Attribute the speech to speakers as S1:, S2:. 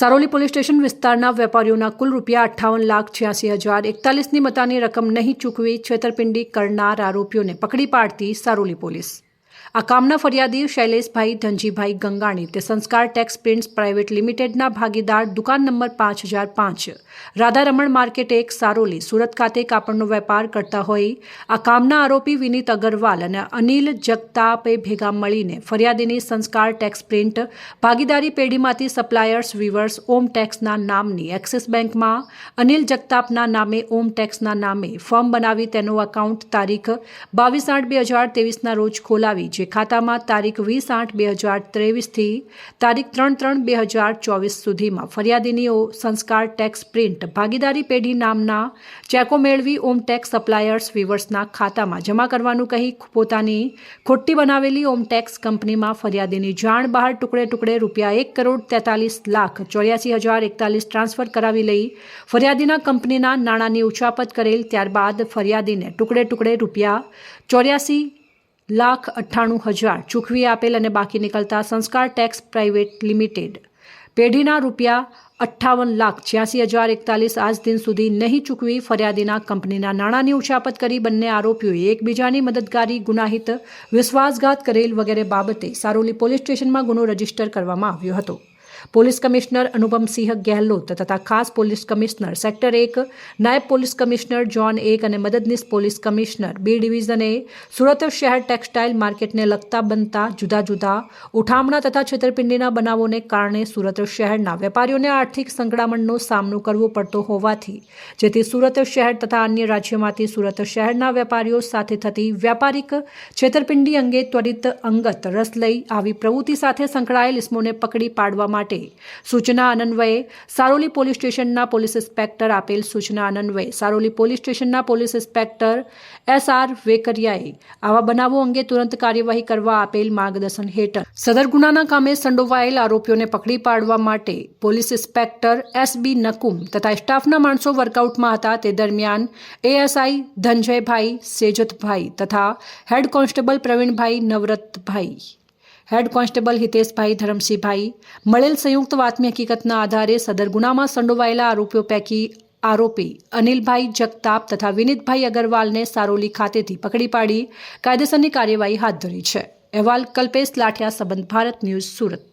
S1: Saroli police station વિસ્તારના વેપારીઓના કુલ રૂપિયા અઠ્ઠાવન લાખ છ્યાસી હજાર એકતાલીસની મતાની રકમ નહીં ચૂકવી છેતરપિંડી કરનાર આરોપીઓને પકડી પાડતી સારોલી પોલીસ. આ કામના ફરિયાદી શૈલેષભાઈ ધનજીભાઈ ગંગાણી. તે સંસ્કાર ટેક્સ પ્રિન્ટ્સ પ્રાઇવેટ લિમિટેડના ભાગીદાર, દુકાન નંબર પાંચ હજાર પાંચ. રાધારમણ માર્કેટ એક સારોલી, સુરત ખાતે કાપડનો વેપાર કરતા હોય આ કામના આરોપી વિનીત અગરવાલ અને અનિલ જગતાપે ભેગા મળીને ફરિયાદીની સંસ્કાર ટેક્સ પ્રિન્ટ ભાગીદારી પેઢીમાંથી સપ્લાયર્સ વિવર્સ ઓમ ટેક્સના નામની એક્સિસ બેંકમાં, અનિલ જગતાપના નામે, ઓમ ટેક્સના નામે ફોર્મ બનાવી તેનો એકાઉન્ટ તારીખ બાવીસ આઠ બે હજાર તેવીસના રોજ ખોલાવી જે ખાતામાં તારીખ વીસ આઠ બે હજાર ત્રેવીસથી તારીખ ત્રણ ત્રણ બે હજાર ચોવીસ સુધીમાં ફરિયાદીની ઓ- સંસ્કાર ટેક્સ પ્રિન્ટ ભાગીદારી પેઢી નામના ચેકો મેળવી ઓમ ટેક્સ સપ્લાયર્સ વિવર્સના ખાતામાં જમા કરવાનું કહી પોતાની ખોટી બનાવેલી ઓમ ટેક્સ કંપનીમાં ફરિયાદીની જાણ બહાર ટુકડે ટુકડે રૂપિયા એક કરોડ તેતાલીસ લાખ ચોર્યાસી હજાર એકતાલીસ ટ્રાન્સફર કરાવી લઈ ફરિયાદીના કંપનીના નાણાંની ઉછાપત કરેલ ત્યારબાદ ફરિયાદીને ટુકડે ટુકડે રૂપિયા ચોર્યાસી લાખ અઠ્ઠાણું હજાર ચૂકવી આપેલ અને બાકી નીકળતા સંસ્કાર ટેક્સ પ્રાઇવેટ લિમિટેડ. પેઢીના રૂપિયા અઠ્ઠાવન લાખ છ્યાસી હજાર એકતાલીસ આજ દિન સુધી નહીં ચૂકવી ફરિયાદીના કંપનીના નાણાંની ઉછાપત કરી બંને આરોપીઓએ એકબીજાની મદદગારી, ગુનાહિત, વિશ્વાસઘાત કરેલ વગેરે બાબતે સારોલી પોલીસ સ્ટેશનમાં ગુનો રજિસ્ટર કરવામાં આવ્યો હતો. પોલીસ કમિશનર અનુપમસિંહ ગેહલોત તથા ખાસ પોલીસ કમિશનર સેક્ટર એક, નાયબ પોલીસ કમિશનર જોન એક અને મદદનીશ પોલીસ કમિશનર બી ડિવિઝને સુરત શહેર ટેક્સટાઇલ માર્કેટને લગતા બનતા જુદા જુદા ઉઠામણા તથા છેતરપિંડીના બનાવોને કારણે સુરત શહેરના વેપારીઓને આર્થિક સંકળામણનો સામનો કરવો પડતો હોવાથી, જેથી સુરત શહેર તથા અન્ય રાજ્યોમાંથી સુરત શહેરના વેપારીઓ સાથે થતી વ્યાપારિક છેતરપિંડી અંગે ત્વરિત અંગત રસ લઈ આવી પ્રવૃત્તિ સાથે સંકળાયેલ ઇસમોને પકડી પાડવા માટે સૂચના અનન્વયે સારોલી પોલીસ સ્ટેશનના પોલીસ ઇન્સ્પેક્ટર આપેલ સૂચના અનન્વયે સારોલી પોલીસ સ્ટેશનના પોલીસ ઇન્સ્પેક્ટર એસ આર વેકરિયાએ આવા બનાવો અંગે તુરંત કાર્યવાહી કરવા આપેલ માર્ગદર્શન હેઠળ સદર ગુનાના કામે સંડોવાયેલ આરોપીઓને પકડી પાડવા માટે police inspector S B Nakum તથા સ્ટાફના માણસો વર્કઆઉટમાં હતા તે દરમિયાન એએસઆઈ ધનજયભાઈ સેજતભાઈ તથા head constable Pravinbhai Navratbhai head constable Hiteshbhai Dharamsinhbhai, મળેલ સંયુક્ત વાતમી હકીકતના આધારે સદર ગુનામાં સંડોવાયેલા આરોપીઓ પૈકી આરોપી અનિલભાઈ જગતાપ તથા વિનીતભાઈ અગરવાલને સારોલી ખાતેથી પકડી પાડી કાયદેસરની કાર્યવાહી હાથ ધરી છે. અહેવાલ કલ્પેશ લાઠિયા, સંબંધ ભારત ન્યૂઝ સુરત.